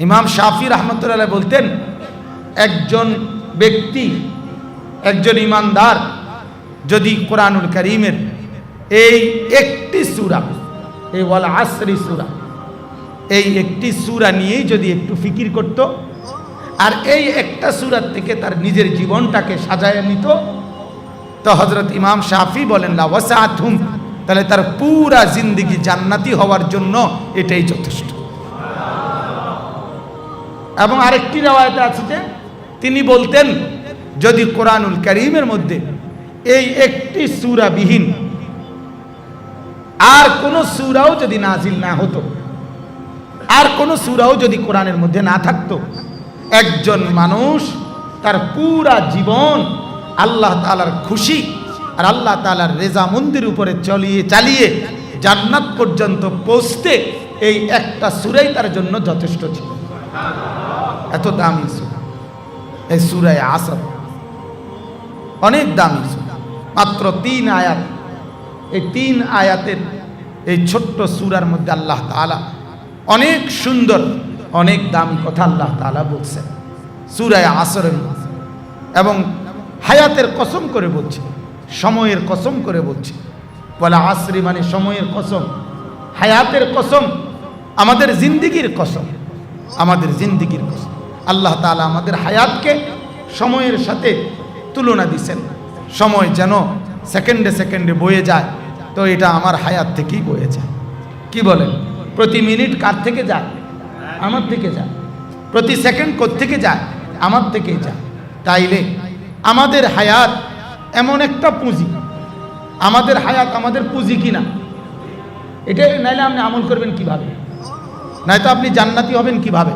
ইমাম শাফি রহমতুল্লাহ বলতেন, একজন ব্যক্তি, একজন ইমানদার যদি কোরআনুল করিমের এই একটি সুরা, এই ওয়াল আসরি সুরা, এই একটি সুরা নিয়েই যদি একটু ফিকির করত আর এই একটা সুরার থেকে তার নিজের জীবনটাকে সাজায় নিত, তো হজরত ইমাম শাফি বলেন লাওয়াসাথুম তাহলে তার পুরা জিন্দিগি জান্নাতি হওয়ার জন্য এটাই যথেষ্ট। এবং আরেকটি রেওয়ায়তে আছে যে তিনি বলতেন, যদি কোরআনুল করিমের মধ্যে এই একটি সুরাবিহীন আর কোনো সুরাও যদি নাজিল না হতো, আর কোনো সুরাও যদি কোরআনের মধ্যে না থাকতো, একজন মানুষ তার পুরা জীবন আল্লাহ তালার খুশি আর আল্লাহ তালার রেজা মন্দির উপরে চলিয়ে চালিয়ে জান্নাত পর্যন্ত পৌঁছতে এই একটা সুরাই তার জন্য যথেষ্ট ছিল। এত দামি সুরা। এই সুরায় আসর। অনেক দামি সুরা। মাত্র তিন আয়াত। এই তিন আয়াতের এই ছোট্ট সুরার মধ্যে আল্লাহ তালা অনেক সুন্দর, অনেক দামি কথা আল্লাহ তালা বলছেন। সুরায় আসরের এবং হায়াতের কসম করে বলছে, সময়ের কসম করে বলছে। বলে আসরি মানে সময়ের কসম। হায়াতের কসম, আমাদের জিন্দিগির কসম। আমাদের জিন্দিগির কসম। আল্লাহ তালা আমাদের হায়াতকে সময়ের সাথে তুলনা দিছেন। সময় যেন সেকেন্ডে সেকেন্ডে বয়ে যায়, তো এটা আমার হায়াত থেকেই বয়ে যায়। কি বলেন? প্রতি মিনিট কার থেকে যায়? আমার থেকে যায়। প্রতি সেকেন্ড থেকে যায়? আমার থেকেই যায়। তাইলে আমাদের হায়াত এমন একটা পুঁজি। আমাদের হায়াত আমাদের পুঁজি কিনা? এটা নাইলে আপনি আমল করবেন কীভাবে? নয়তো আপনি জান্নাতি হবেন কীভাবে?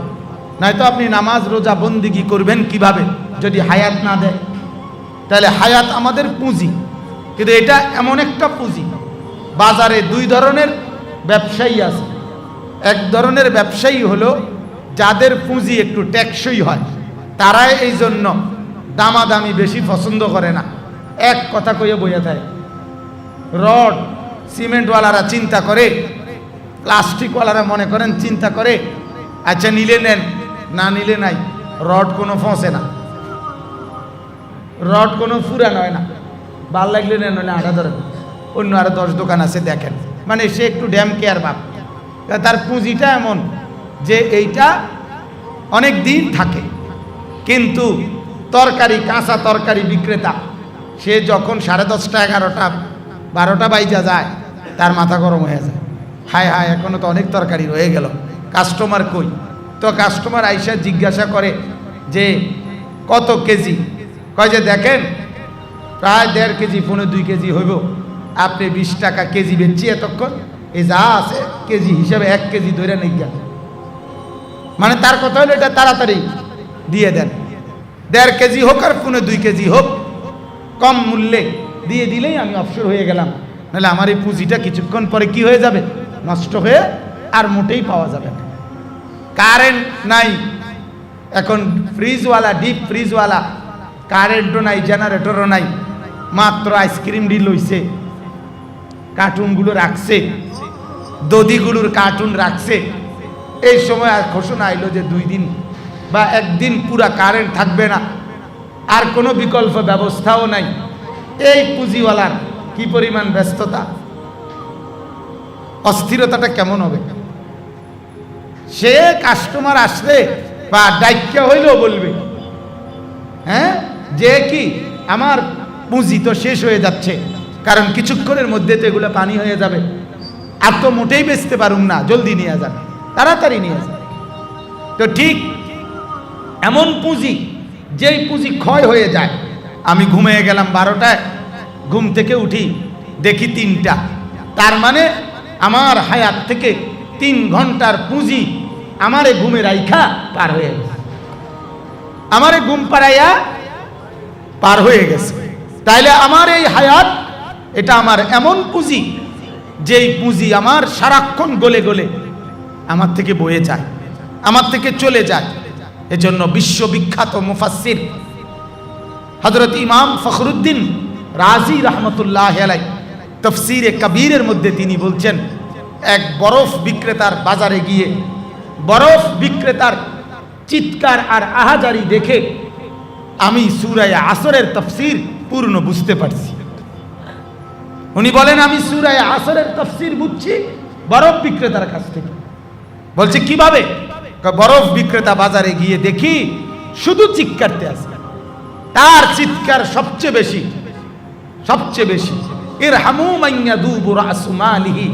নয়তো আপনি নামাজ, রোজা, বন্দিগি করবেন কীভাবে? যদি হায়াত না দেয়। তাহলে হায়াত আমাদের পুঁজি। কিন্তু এটা এমন একটা পুঁজি। বাজারে দুই ধরনের ব্যবসায়ী আছে। এক ধরনের ব্যবসায়ী হলো, যাদের পুঁজি একটু টেকসই হয়। তারাই এই জন্য দামাদামি বেশি পছন্দ করে না। এক কথা কইয়ে বইয়া থাকে রড, সিমেন্টওয়ালারা চিন্তা করে প্লাস্টিকওয়ালারা মনে করেন, চিন্তা করে আচ্ছা নিলে নেন, না নিলে নাই, রড কোনো ফসে না, রড কোনো ফুরা নয় না, ভালো লাগলে নেন, নইলে আটা ধরেন। অন্য আরও দশ দোকান আছে, দেখেন। মানে সে একটু ড্যাম কেয়ার বাপ তার পুঁজিটা এমন যে এইটা অনেক দিন থাকে, কিন্তু তরকারি, কাঁচা তরকারি বিক্রেতা, সে যখন সাড়ে দশটা, এগারোটা, বারোটা বাইজা যায়, তার মাথা গরম হয়ে যায়। হায় হায়, এখনও তো অনেক তরকারি রয়ে গেল। কাস্টমার কই? তো কাস্টমার আইসা জিজ্ঞাসা করে যে, কত কেজি? কয় যে, দেখেন, প্রায় দেড় কেজি পনেরো দুই কেজি হইব। আপনি বিশ টাকা কেজি বেচছি এতক্ষণ। এই যা আছে, কেজি হিসাবে এক কেজি ধরে নেই মানে তার কথা হলো এটা তাড়াতাড়ি দিয়ে দেন। দেড় কেজি হোক আর পনেরো দুই কেজি হোক, কম মূল্যে দিয়ে দিলেই আমি অবসর হয়ে গেলাম। নাহলে আমার এই পুঁজিটা কিছুক্ষণ পরে কি হয়ে যাবে? নষ্ট হয়ে আর মোটেই পাওয়া যাবে না। কারেন্ট নাই। এখন ফ্রিজওয়ালা ডিপ ফ্রিজওয়ালা, কারেন্টও নাই জেনারেটরও নাই, মাত্র আইসক্রিম ডিল লইছে কার্টুনগুলো রাখছে দদিগুলোর কার্টুন রাখছে। এই সময় আর ঘোষণা আইলো যে দুই দিন বা একদিন পুরা কারেন্ট থাকবে না। আর কোনো বিকল্প ব্যবস্থাও নাই। এই পুঁজিওয়ালার কি পরিমাণ ব্যস্ততা? অস্থিরতাটা কেমন হবে? সে কাস্টমার আসলে বা ডাইক্যা হইলেও বলবে হ্যাঁ যে কি আমার পুঁজি তো শেষ হয়ে যাচ্ছে, কারণ কিছুক্ষণের মধ্যে তো এগুলো পানি হয়ে যাবে। আর তো মোটেই বেচতে পারুম না, জলদি নিয়ে যান, তাড়াতাড়ি নিয়ে যান। তো ঠিক এমন পুঁজি, যেই পুঁজি ক্ষয় হয়ে যায়, আমি ঘুমিয়ে গেলাম বারোটায়, ঘুম থেকে উঠি, দেখি তিনটা, তার মানে আমার হায়াত থেকে তিন ঘণ্টার পুঁজি আমারে ঘুমে রাইখা পার হয়ে গেছে। আমারে ঘুম পাড়াইয়া পার হয়ে গেছে। তাইলে আমার এই হায়াত, এটা আমার এমন পুঁজি যেই পুঁজি আমার সারাক্ষণ গলে গলে আমার থেকে বয়ে যায়, আমার থেকে চলে যায়। এজন্য বিশ্ববিখ্যাত মুফাসির হজরত ইমাম ফখরুদ্দিন রাজি রহমতুল্লাহ আলাই তফসিরে কবিরের মধ্যে তিনি বলছেন, এক বরফ বিক্রেতার বাজারে গিয়ে, বরফ বিক্রেতার চিৎকার আর আহাজারি দেখে আমি সুরায় আসরের তফসির পূর্ণ বুঝতে পারছি। উনি বলেন, আমি সুরায় আসরের তফসির বুঝছি বরফ বিক্রেতার কাছ থেকে। বলছে, কীভাবে? বরফ বিক্রেতা বাজারে গিয়ে দেখি শুধু চিৎকারতে আসে। তার চিৎকার সবচেয়ে বেশি সবচেয়ে বেশি। এর হামু মাইয়া দুবুর আসুমালিহি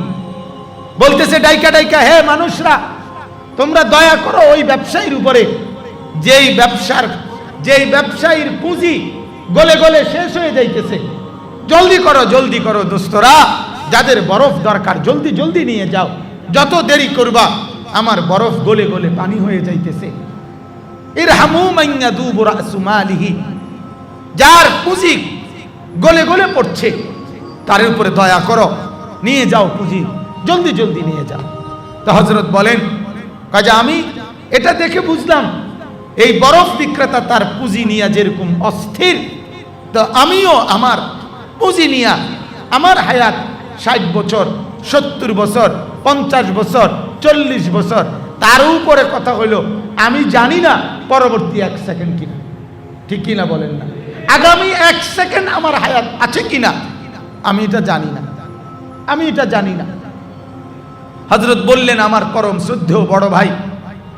বলতেছে, ডাইকা ডাইকা, হে মানুষরা, তোমরা দয়া করো ওই ব্যবসায়ীর উপরে। যেই ব্যবসার, যেই ব্যবসায়ীর পুঁজি গলে গলে শেষ হয়ে যাইতেছে। জলদি করো জলদি করো দোস্তরা, যাদের বরফ দরকার, জলদি জলদি নিয়ে যাও। যত দেরি করবা, আমার বরফ গলে গলে পানি হয়ে যাইতেছে। এর হামু মাইয়া দুবুর আসুমালিহি যার পুঁজি গলে গলে পড়ছে। তার উপরে দয়া করো। নিয়ে যাও পুঁজি। জলদি জলদি নিয়ে যাও। তো হজরত বলেন, কাজে আমি এটা দেখে বুঝলাম, এই বরফ বিক্রেতা তার পুঁজি নিয়ে যেরকম অস্থির, তো আমিও আমার পুঁজি নিয়া আমার হায়াত ষাট বছর, সত্তর বছর, পঞ্চাশ বছর, চল্লিশ বছর, তার উপরে কথা হইল, আমি জানি না পরবর্তী এক সেকেন্ড কিনা। ঠিক কিনা বলেন না। আগামী এক সেকেন্ড আমার হায়াত আছে কিনা? আমি এটা জানি না। আমি এটা জানি না। হজরত বললেন, আমার পরম শ্রদ্ধেয় বড় ভাই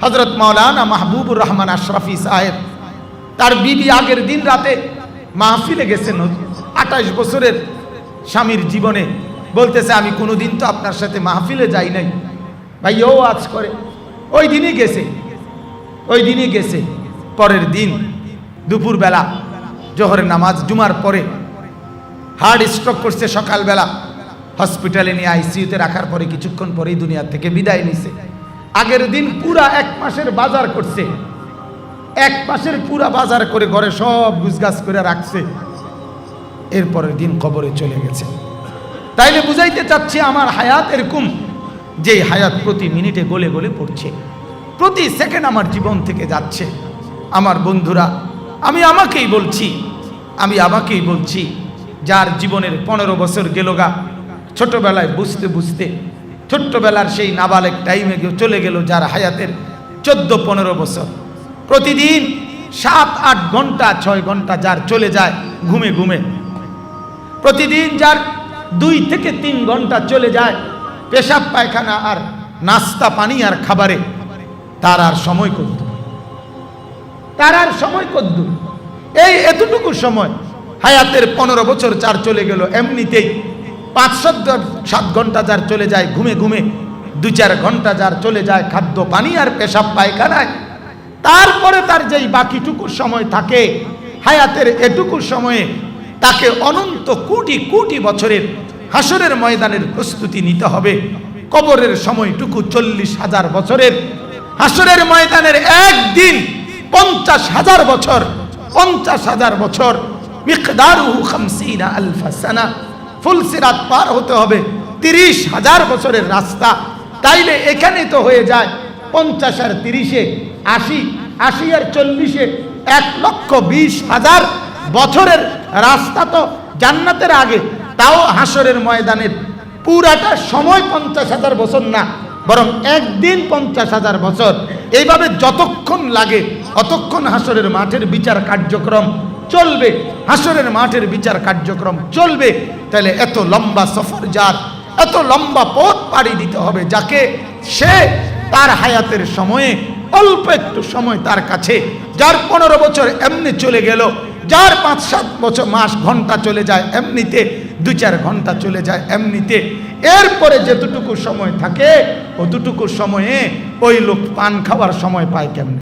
হজরত মাওলানা মাহবুবুর রহমান আশরাফি সাহেব, তার বিবি আগের দিন রাতে মাহফিলে গেছেন। আঠাশ বছরের স্বামীর জীবনে বলতেছে, আমি কোনোদিন তো আপনার সাথে মাহফিলে যাই নাই। ভাই, ও আজ করে। ওই দিনই গেছে। ওই দিনই গেছে। পরের দিন দুপুরবেলা জোহরের নামাজ জুমার পরে হার্ট স্ট্রোক করছে সকালবেলা। হসপিটালে নিয়ে আইসিইউতে রাখার পরে কিছুক্ষণ পরেই দুনিয়া থেকে বিদায় নিছে। আগের দিন পুরা এক মাসের বাজার করছে। এক মাসের পুরা বাজার করে ঘরে সব গুছগাছ করে রাখছে। এরপরের দিন কবরে চলে গেছে। তাইলে বুঝাইতে চাচ্ছি আমার হায়াত এরকম যে হায়াত প্রতি মিনিটে গলে গলে পড়ছে। প্রতি সেকেন্ড আমার জীবন থেকে যাচ্ছে। আমার বন্ধুরা, আমি আমাকেই বলছি, আমি আমাকেই বলছি যার জীবনের পনেরো বছর গেল গা। ছোটবেলায় বুঝতে বুঝতে, ছোট্টবেলার সেই নাবালেক টাইমে চলে গেল যার হায়াতের চোদ্দ, পনেরো বছর। প্রতিদিন সাত, আট ঘণ্টা, ছয় ঘণ্টা যার চলে যায় ঘুমে ঘুমে। প্রতিদিন যার দুই থেকে তিন ঘণ্টা চলে যায় পেশাব, পায়খানা আর নাস্তা, পানি আর খাবারে, তার আর সময় করত তার আর সময় করত এই এতটুকু সময় হায়াতের পনেরো বছর চার চলে গেল এমনিতেই। পাঁচ সাত সাত ঘণ্টা যার চলে যায়, ঘুমে ঘুমে। দু চার ঘণ্টা যার চলে যায়, খাদ্য পানি আর পেশাব পায়খানায়। তারপরে তার যেই বাকিটুকু সময় থাকে, হায়াতের এটুকু সময়ে তাকে অনন্ত কোটি কোটি বছরের হাসরের ময়দানের প্রস্তুতি নিতে হবে। কবরের সময়টুকু চল্লিশ হাজার বছরের। হাসরের ময়দানের একদিন পঞ্চাশ হাজার বছর, পঞ্চাশ হাজার বছর। মিকদারুহু খামসিনা আলফা সানা। ফুলসিরাত পার হতে হবে তিরিশ হাজার বছরের রাস্তা। তাইলে এখানে তো হয়ে যায় পঞ্চাশ আর তিরিশে, আশি আশি আর চল্লিশে, এক লক্ষ বিশ হাজার বছরের রাস্তা তো জান্নাতের আগে। তাও হাসরের ময়দানের পুরাটা সময় পঞ্চাশ হাজার বছর না, বরং একদিন পঞ্চাশ হাজার বছর। এইভাবে যতক্ষণ লাগে, অতক্ষণ হাসরের মাঠের বিচার কার্যক্রম চলবে। হাসরের মাঠের বিচার কার্যক্রম চলবে। তাহলে এত লম্বা সফর যার, এত লম্বা পথ পাড়ি দিতে হবে যাকে সে তার হায়াতের সময়ে, অল্প একটু সময় তার কাছে। যার পনেরো বছর এমনি চলে গেল, যার পাঁচ, সাত বছর, মাস, ঘণ্টা চলে যায় এমনিতে, দু চার ঘণ্টা চলে যায় এমনিতে। এরপরে যেতটুকু সময় থাকে, অতটুকু সময়ে ওই লোক পান খাওয়ার সময় পায় কেমনি?